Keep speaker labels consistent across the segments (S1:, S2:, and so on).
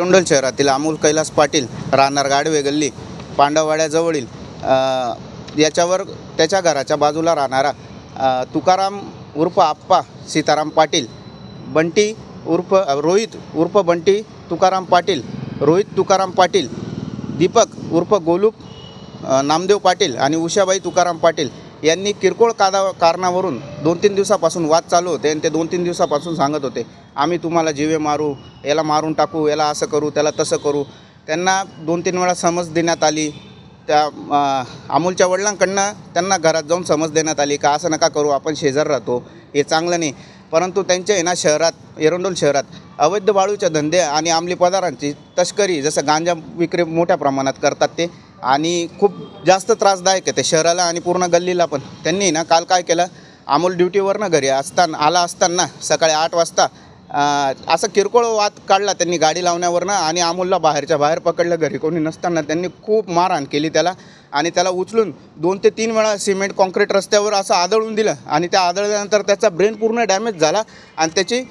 S1: एरंडोल शहरातील अमोल कैलास पाटील राहणार गाडवे गल्ली पांडववाड्याजवळील याच्यावर त्याच्या घराच्या बाजूला राहणारा तुकाराम उर्फ आप्पा सीताराम पाटील बंटी उर्फ रोहित उर्फ बंटी तुकाराम पाटील रोहित तुकाराम पाटील दीपक उर्फ गोलूप नामदेव पाटील आणि उषाबाई तुकाराम पाटील यांनी किरकोळ कादा कारणावरून दोन तीन दिवसापासून वाद चालू होते आणि ते दोन तीन दिवसापासून सांगत होते आम्ही तुम्हाला जीवे मारू याला मारून टाकू याला असं करू त्याला तसं करू. त्यांना दोन तीन वेळा समज देण्यात आली. त्या अ, अमोलच्या वडिलांकडनं त्यांना घरात जाऊन समज देण्यात आली का असं नका करू आपण शेजार राहतो हे चांगलं नाही. परंतु त्यांच्या आहे ना शहरात एरंडोल शहरात अवैध वाळूच्या धंदे आणि अंमली पदार्थांची तस्करी जसं गांजा विक्री मोठ्या प्रमाणात करतात ते आणि खूप जास्त त्रासदायक आहे ते शहराला आणि पूर्ण गल्लीला पण. त्यांनी ना काल काय केलं? अमोल ड्युटीवरनं घरी असताना आला असताना सकाळी आठ वाजता असं किरकोळ वाद काढला त्यांनी गाडी लावण्यावरनं आणि अमोलला बाहेरच्या बाहेर पकडलं घरी कोणी नसताना त्यांनी खूप मारहाण केली त्याला आणि त्याला उचलून दोन ते तीन वेळा सिमेंट कॉन्क्रीट रस्त्यावर असं आदळून दिलं आणि त्या आदळल्यानंतर त्याचा ब्रेन पूर्ण डॅमेज झाला आणि त्याची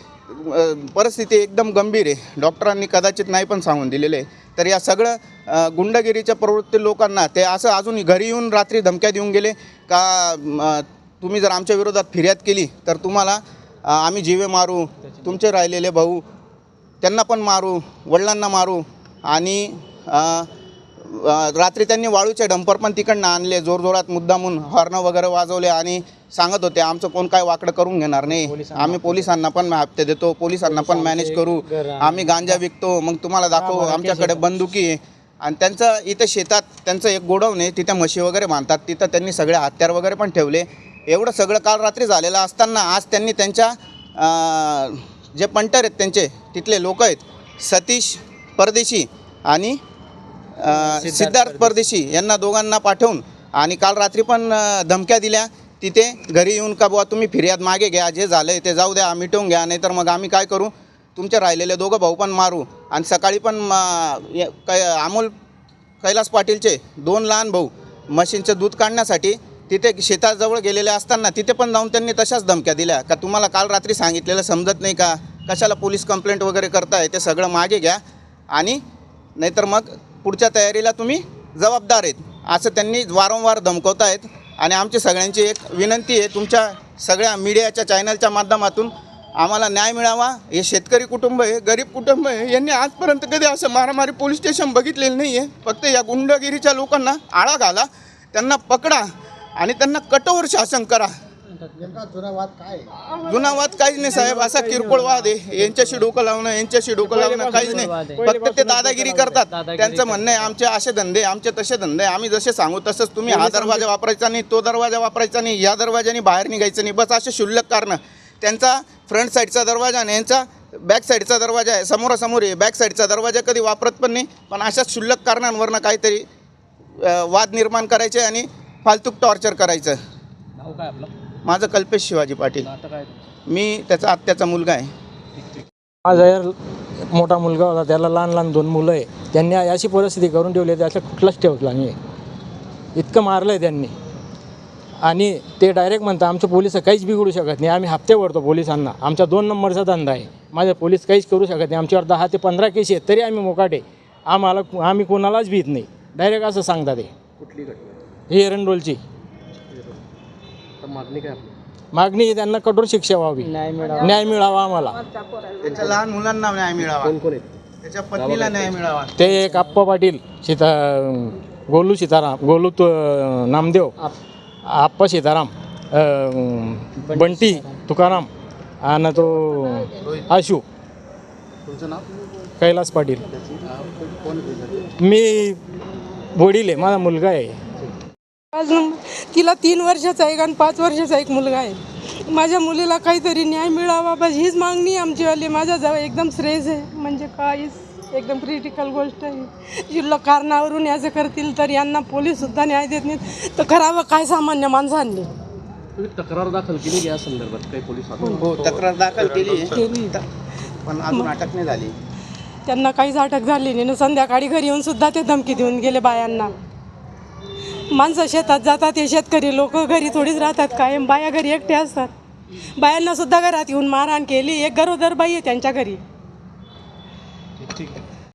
S1: परिस्थिती एकदम गंभीर आहे. डॉक्टरांनी कदाचित नाही पण सांगून दिलेलं आहे. तर या सगळं गुंडगिरीच्या प्रवृत्ती लोकांना ते असं अजून घरी येऊन रात्री धमक्या देऊन गेले का तुम्ही जर आमच्या विरोधात फिर्याद केली तर तुम्हाला आम्ही जीवे मारू तुमचे राहिलेले भाऊ त्यांना पण मारू वडिलांना मारू आणि रात्री त्यांनी वाळूचे डंपर पण तिकडनं आणले जोरजोरात मुद्दामून हॉर्न वगैरे वाजवले आणि सांगत होते आमचं कोण काय वाकडं करून घेणार नाही. आम्ही पोलिसांना पण हप्ते देतो पोलिसांना पण मॅनेज करू. आम्ही गांजा विकतो मग तुम्हाला दाखवू आमच्याकडे बंदुकी आहे. आणि त्यांचं इथं शेतात त्यांचं एक गोडाऊन आहे तिथं म्हशी वगैरे बांधतात. तिथं त्यांनी सगळे हत्यार वगैरे पण ठेवले. एवढं सगळं काल रात्री झालेलं असताना आज त्यांनी त्यांच्या जे पंटर आहेत त्यांचे तिथले लोक आहेत सतीश परदेशी आणि सिद्धार्थ परदेशी यांना दोघांना पाठवून आणि काल रात्री पण धमक्या दिल्या. तिथे घरी येऊन का बुवा तुम्ही फिर्याद मागे घ्या जे झालं आहे ते जाऊ द्या मिटवून घ्या नाहीतर मग आम्ही काय करू? तुमचे राहिलेले दोघं भाऊ पण मारू. आणि सकाळी पण म, कै अमोल कैलास पाटीलचे दोन लहान भाऊ मशीनचं दूध काढण्यासाठी तिथे शेताजवळ गेलेले असताना तिथे पण जाऊन त्यांनी तशाच धमक्या दिल्या. का तुम्हाला काल रात्री सांगितलेलं समजत नाही का? कशाला पोलीस कंप्लेंट वगैरे करताय? ते सगळं मागे घ्या. आणि नाहीतर मग पुढच्या तयारीला तुम्ही जबाबदार आहेत. असं त्यांनी वारंवार धमकवत आहेत आणि आमची सगळ्यांची एक विनंती आहे तुमच्या सगळ्या मीडियाच्या चॅनलच्या माध्यमातून आम्हाला न्याय मिळावा. हे शेतकरी कुटुंब आहे गरीब कुटुंब आहे. यांनी आजपर्यंत कधी असं मारामारी पोलीस स्टेशन बघितलेलं नाही आहे फक्त या गुंडगिरीच्या लोकांना आळा घाला त्यांना पकडा आणि त्यांना कठोर शासन करा. जुना वाद काहीच नाही साहेब. असा किरकोळ वाद आहे. यांच्याशी डोकं लावणं यांच्याशी डोकं लावणं काहीच नाही. फक्त ते दादागिरी करतात. त्यांचं म्हणणं आहे आमचे असे धंदे आमचे तसे धंदे आम्ही जसे सांगू तसंच तुम्ही हा दरवाजा वापरायचा नाही तो दरवाजा वापरायचा नाही या दरवाजाने बाहेर निघायचं नाही. बस असे क्षुल्लक कारणं. त्यांचा फ्रंट साईडचा दरवाजा आणि यांचा बॅक साईडचा दरवाजा आहे. समोरासमोर आहे. बॅक साईडचा दरवाजा कधी वापरत पण नाही. पण अशा क्षुल्लक कारणांवरनं काहीतरी वाद निर्माण करायचे आणि फालतूक टॉर्चर करायचं.
S2: काय
S1: माझं कल्पेश शिवाजी पाटील.
S2: आता काय
S1: मी त्याचा आत्याचा मुलगा आहे.
S3: माझा यार मोठा मुलगा होता त्याला लहान लहान दोन मुलं आहे. त्यांनी अशी परिस्थिती करून ठेवली त्याचं कुठलंच ठेवला नाही. इतकं मारलं आहे त्यांनी. आणि ते डायरेक्ट म्हणतात आमचे पोलीस काहीच बिघडू शकत नाही आम्ही हप्ते भरतो पोलिसांना. आमचा दोन नंबरचा धंदा आहे. माझे पोलीस काहीच करू शकत नाही. आमच्यावर दहा ते पंधरा केस आहेत तरी आम्ही मोकाटे. आम्हाला आम्ही कोणालाच भीत नाही. डायरेक्ट असं सांगतात ते
S2: कुठली घटना?
S3: ही एरंडोलची.
S2: मागणी काय आपली?
S3: मागणी त्यांना कठोर शिक्षा व्हावी. न्याय मिळावा. आम्हाला.
S1: त्याच्या लहान मुलांना न्याय मिळावा.
S2: कोण कोण आहेत
S1: त्याच्या पत्नीला न्याय मिळावा.
S3: ते एक आप्पा पाटील सीता गोलू सीताराम गोलू तो नामदेव आप्पा सीताराम अं, बंटी तुकाराम आणि तो आशू.
S2: तुमचं नाव?
S3: कैलास पाटील.
S2: कोण
S3: मी वडील आहे माझा मुलगा आहे.
S4: आज तिला तीन वर्षाचा एक आणि पाच वर्षाचा एक मुलगा आहे. माझ्या मुलीला काहीतरी न्याय मिळावा बस हीच मागणी आहे आमचीवाली माझ्याजवळ एकदम श्रेयस आहे. म्हणजे काहीच एकदम क्रिटिकल गोष्ट आहे. जिल्हा कारणावरून याचं करतील तर यांना पोलीससुद्धा न्याय देत नाहीत. तर करावं काय सामान्य माणसांनी?
S2: तक्रार दाखल केली या संदर्भात काही पोलीस
S1: हो तक्रार दाखल केली पण अजून अटक नाही झाली.
S4: त्यांना काहीच अटक झाली नाही. न संध्याकाळी घरी येऊन सुद्धा ते धमकी देऊन गेले बायांना. माणसं शेतात जातात हे शेतकरी लोक घरी थोडीच राहतात कायम. बाया घरी एकटे असतात. बायांना सुद्धा घरात येऊन मारहाण केली. एक गरोदर बाई आहे त्यांच्या घरी.